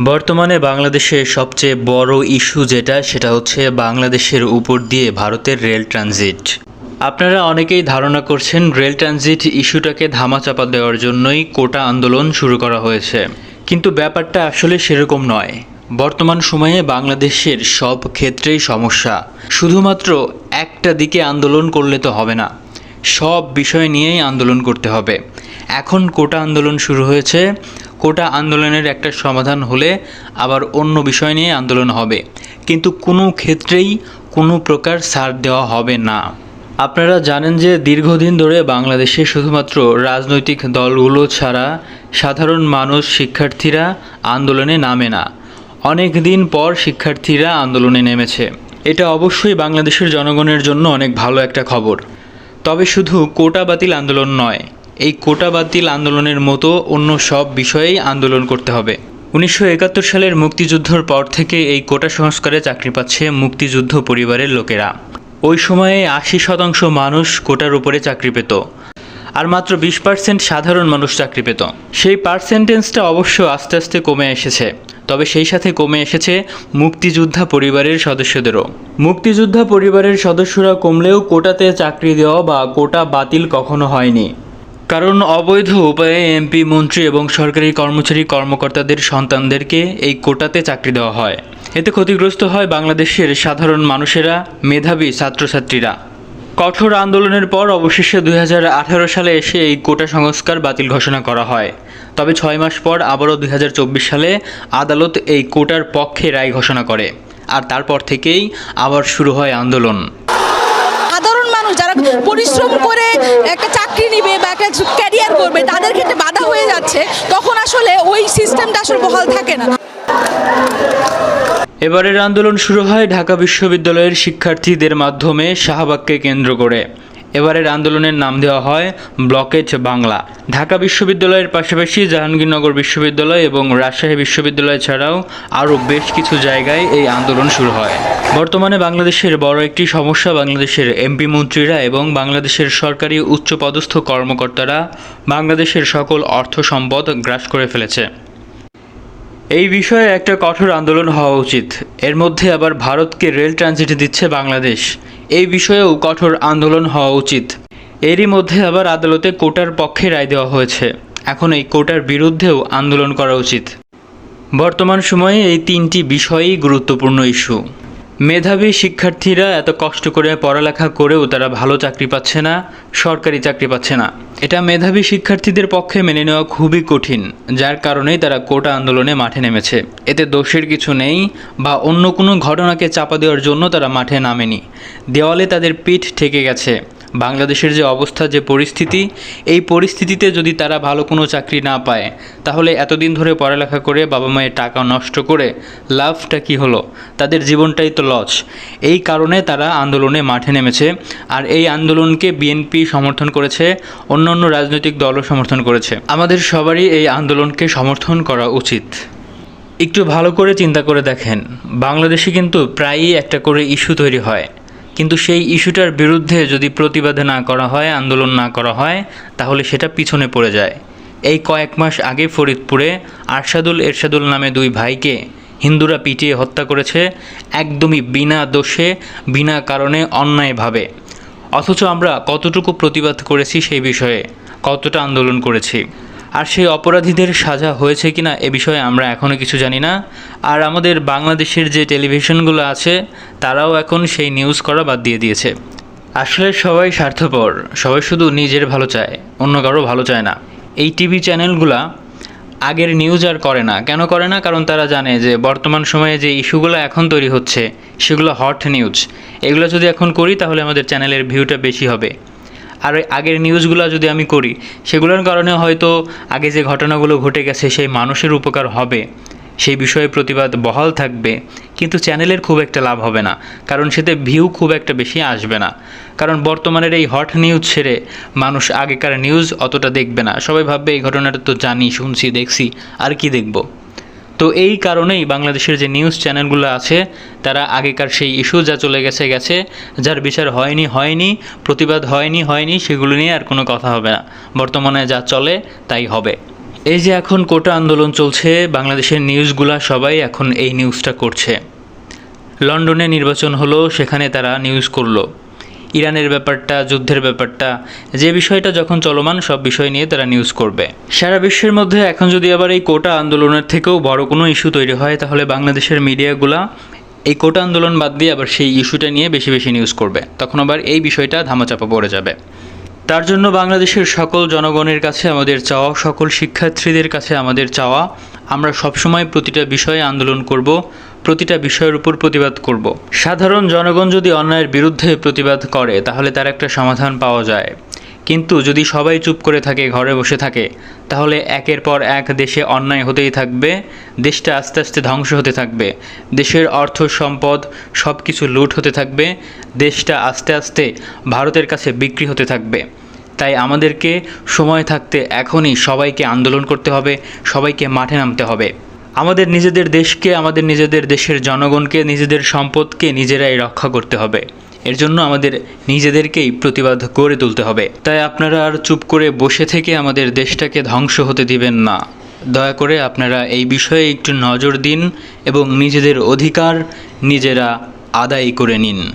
বর্তমানে বাংলাদেশে সবচেয়ে বড় ইস্যু যেটা, সেটা হচ্ছে বাংলাদেশের উপর দিয়ে ভারতের রেল ট্রানজিট। আপনারা অনেকেই ধারণা করছেন রেল ট্রানজিট ইস্যুটাকে ধামাচাপা দেওয়ার জন্যই কোটা আন্দোলন শুরু করা হয়েছে। কিন্তু ব্যাপারটা আসলে সেরকম নয়। বর্তমান সময়ে বাংলাদেশের সব ক্ষেত্রেই সমস্যা। শুধুমাত্র একটা দিকে আন্দোলন করলে তো হবে না। সব বিষয় নিয়েই আন্দোলন করতে হবে। এখন কোটা আন্দোলন শুরু হয়েছে কোটা আন্দোলনের একটা সমাধান হলে আবার অন্য বিষয় নিয়ে আন্দোলন হবে। কিন্তু কোনো ক্ষেত্রেই কোনো প্রকার ছাড় দেওয়া হবে না। আপনারা জানেন যে দীর্ঘদিন ধরে বাংলাদেশে শুধুমাত্র রাজনৈতিক দলগুলো ছাড়া সাধারণ মানুষ শিক্ষার্থীরা আন্দোলনে নামে না। অনেক দিন পর শিক্ষার্থীরা আন্দোলনে নেমেছে। এটা অবশ্যই বাংলাদেশের জনগণের জন্য অনেক ভালো একটা খবর। তবে শুধু কোটা বাতিল আন্দোলন নয় এই কোটা বাতিল আন্দোলনের মতো অন্য সব বিষয়েই আন্দোলন করতে হবে। উনিশশো একাত্তর সালের মুক্তিযুদ্ধর পর থেকে এই কোটা সংস্কারে চাকরি পাচ্ছে মুক্তিযুদ্ধ পরিবারের লোকেরা। ওই সময়ে আশি শতাংশ মানুষ কোটার উপরে চাকরি পেত। আর মাত্র বিশ পার্সেন্ট সাধারণ মানুষ চাকরি পেত। সেই পার্সেন্টেজটা অবশ্য আস্তে আস্তে কমে এসেছে। তবে সেই সাথে কমে এসেছে মুক্তিযোদ্ধা পরিবারের সদস্যদেরও। মুক্তিযোদ্ধা পরিবারের সদস্যরা কমলেও কোটাতে চাকরি দেওয়া বা কোটা বাতিল কখনো হয়নি। কারণ অবৈধ উপায়ে এমপি, মন্ত্রী এবং সরকারি কর্মচারী কর্মকর্তাদের সন্তানদেরকে এই কোটাতে চাকরি দেওয়া হয়। এতে ক্ষতিগ্রস্ত হয় বাংলাদেশের সাধারণ মানুষেরা, মেধাবী ছাত্রছাত্রীরা। কঠোর আন্দোলনের পর অবশেষে দুই হাজার আঠেরো সালে এসে এই কোটা সংস্কার বাতিল ঘোষণা করা হয়। তবে ছয় মাস পর আবারও দুই হাজার চব্বিশ সালে আদালত এই কোটার পক্ষে রায় ঘোষণা করে। আর তারপর থেকেই আবার শুরু হয় আন্দোলন। মানুষ যারা পরিশ্রম করে একটা চাকরি নিবে বা একটা ক্যারিয়ার করবে, তাদের ক্ষেত্রে বাধা হয়ে যাচ্ছে। তখন আসলে ওই সিস্টেমটা আসলে বহাল থাকে না। এবারের আন্দোলন শুরু হয় ঢাকা বিশ্ববিদ্যালয়ের শিক্ষার্থীদের মাধ্যমে শাহবাগকে কেন্দ্র করে। এবারের আন্দোলনের নাম দেওয়া হয় ব্লকেজ বাংলা। ঢাকা বিশ্ববিদ্যালয়ের পাশাপাশি জাহাঙ্গীরনগর বিশ্ববিদ্যালয় এবং রাজশাহী বিশ্ববিদ্যালয় ছাড়াও আরও বেশ কিছু জায়গায় এই আন্দোলন শুরু হয়। বর্তমানে বাংলাদেশের বড় একটি সমস্যা বাংলাদেশের এমপি মন্ত্রীরা এবং বাংলাদেশের সরকারি উচ্চপদস্থ কর্মকর্তারা বাংলাদেশের সকল অর্থ সম্পদ গ্রাস করে ফেলেছে। এই বিষয়ে একটা কঠোর আন্দোলন হওয়া উচিত। এর মধ্যে আবার ভারতকে রেল ট্রানজিট দিচ্ছে বাংলাদেশ। এই বিষয়েও কঠোর আন্দোলন হওয়া উচিত। এরই মধ্যে আবার আদালতে কোটার পক্ষে রায় দেওয়া হয়েছে। এখন এই কোটার বিরুদ্ধেও আন্দোলন করা উচিত। বর্তমান সময়ে এই তিনটি বিষয়ই গুরুত্বপূর্ণ ইস্যু। মেধাবী শিক্ষার্থীরা এত কষ্ট করে পড়ালেখা করেও তারা ভালো চাকরি পাচ্ছে না, সরকারি চাকরি পাচ্ছে না। এটা মেধাবী শিক্ষার্থীদের পক্ষে মেনে নেওয়া খুবই কঠিন, যার কারণেই তারা কোটা আন্দোলনে মাঠে নেমেছে। এতে দোষের কিছু নেই বা অন্য কোনো ঘটনাকে চাপা দেওয়ার জন্য তারা মাঠে নামেনি। দেওয়ালে তাদের পিঠ ঠেকে গেছে। বাংলাদেশের যে অবস্থা, যে পরিস্থিতি, এই পরিস্থিতিতে যদি তারা ভালো কোনো চাকরি না পায়, তাহলে এতদিন ধরে পড়ালেখা করে বাবা মায়ের টাকা নষ্ট করে লাভটা কি হলো? তাদের জীবনটাই তো লস। এই কারণে তারা আন্দোলনে মাঠে নেমেছে আর এই আন্দোলনকে বিএনপি সমর্থন করেছে, অন্য অন্য রাজনৈতিক দলও সমর্থন করেছে। আমাদের সবারই এই আন্দোলনকে সমর্থন করা উচিত। একটু ভালো করে চিন্তা করে দেখেন, বাংলাদেশে কিন্তু প্রায়ই একটা করে ইস্যু তৈরি হয়। কিন্তু সেই ইস্যুটার বিরুদ্ধে যদি প্রতিবাদ না করা হয়, আন্দোলন না করা হয়, তাহলে সেটা পিছনে পড়ে যায়। এই কয়েক মাস আগে ফরিদপুরে আরশাদুল এরশাদুল নামে দুই ভাইকে হিন্দুরা পিটিয়ে হত্যা করেছে, একদমই বিনা দোষে, বিনা কারণে অন্যায়ভাবে। অথচ আমরা কতটুকু প্রতিবাদ করেছি সেই বিষয়ে, কতটা আন্দোলন করেছি? আর সেই অপরাধীদের সাজা হয়েছে কিনা এ বিষয়ে আমরা এখনও কিছু জানি না। আর আমাদের বাংলাদেশের যে টেলিভিশনগুলো আছে, তারাও এখন সেই নিউজ করা বাদ দিয়ে দিয়েছে। আসলে সবাই স্বার্থপর, সবাই শুধু নিজের ভালো চায়, অন্য কারও ভালো চায় না। এই টিভি চ্যানেলগুলা আগের নিউজ আর করে না। কেন করে না? কারণ তারা জানে যে বর্তমান সময়ে যে ইস্যুগুলো এখন তৈরি হচ্ছে, সেগুলো হট নিউজ এগুলো যদি এখন করি, তাহলে আমাদের চ্যানেলের ভিউটা বেশি হবে। আর আগের নিউজগুলো যদি আমি করি, সেগুলোর কারণে হয়তো আগে যে ঘটনাগুলো ঘটে গেছে সেই মানুষের উপকার হবে, সেই বিষয়ে প্রতিবাদ বহাল থাকবে, কিন্তু চ্যানেলের খুব একটা লাভ হবে না, কারণ সেতে ভিউ খুব একটা বেশি আসবে না। কারণ বর্তমানের এই হট নিউজ ছেড়ে মানুষ আগেকার নিউজ অতটা দেখবে না। সবাই ভাববে, এই ঘটনাটা তো জানি, শুনছি, দেখছি, আর কি দেখব? তো এই কারণেই বাংলাদেশের যে নিউজ চ্যানেলগুলো আছে, তারা আগেকার সেই ইস্যু যা চলে গেছে গেছে, যার বিচার হয়নি হয়নি, প্রতিবাদ হয়নি হয়নি, সেগুলো নিয়ে আর কোনো কথা হবে না। বর্তমানে যা চলে, তাই হবে। এই যে এখন কোটা আন্দোলন চলছে, বাংলাদেশের নিউজগুলা সবাই এখন এই নিউজটা করছে। লন্ডনে নির্বাচন হলো, সেখানে তারা নিউজ করল। ইরানের ব্যাপারটা, যুদ্ধের ব্যাপারটা, যে বিষয়টা যখন চলমান, সব বিষয় নিয়ে তারা নিউজ করবে। সারা বিশ্বের মধ্যে এখন যদি আবার এই কোটা আন্দোলনের থেকেও বড় কোনো ইস্যু তৈরি হয়, তাহলে বাংলাদেশের মিডিয়াগুলা এই কোটা আন্দোলন বাদ দিয়ে আবার সেই ইস্যুটা নিয়ে বেশি বেশি নিউজ করবে। তখন আবার এই বিষয়টা ধামাচাপা পড়ে যাবে। তার জন্য বাংলাদেশের সকল জনগণের কাছে আমাদের চাওয়া, সকল শিক্ষার্থীদের কাছে আমাদের চাওয়া আমরা সবসময় প্রতিটা বিষয়ে আন্দোলন করব, প্রতিটা বিষয়ের উপর প্রতিবাদ করব। সাধারণ জনগণ যদি অন্যায়ের বিরুদ্ধে প্রতিবাদ করে, তাহলে তার একটা সমাধান পাওয়া যায়। কিন্তু যদি সবাই চুপ করে থাকে, ঘরে বসে থাকে, তাহলে একের পর এক দেশে অন্যায় হতেই থাকবে, দেশটা আস্তে আস্তে ধ্বংস হতে থাকবে, দেশের অর্থ, সম্পদ সব কিছু লুট হতে থাকবে, দেশটা আস্তে আস্তে ভারতের কাছে বিক্রি হতে থাকবে। তাই আমাদেরকে সময় থাকতে এখনই সবাইকে আন্দোলন করতে হবে, সবাইকে মাঠে নামতে হবে। আমাদের নিজেদের দেশকে, আমাদের নিজেদের দেশের জনগণকে, নিজেদের সম্পদকে নিজেরাই রক্ষা করতে হবে। এর জন্য আমাদের নিজেদেরকেই প্রতিবাদ গড়ে তুলতে হবে। তাই আপনারা আর চুপ করে বসে থেকে আমাদের দেশটাকে ধ্বংস হতে দিবেন না। দয়া করে আপনারা এই বিষয়ে একটু নজর দিন এবং নিজেদের অধিকার নিজেরা আদায় করে নিন।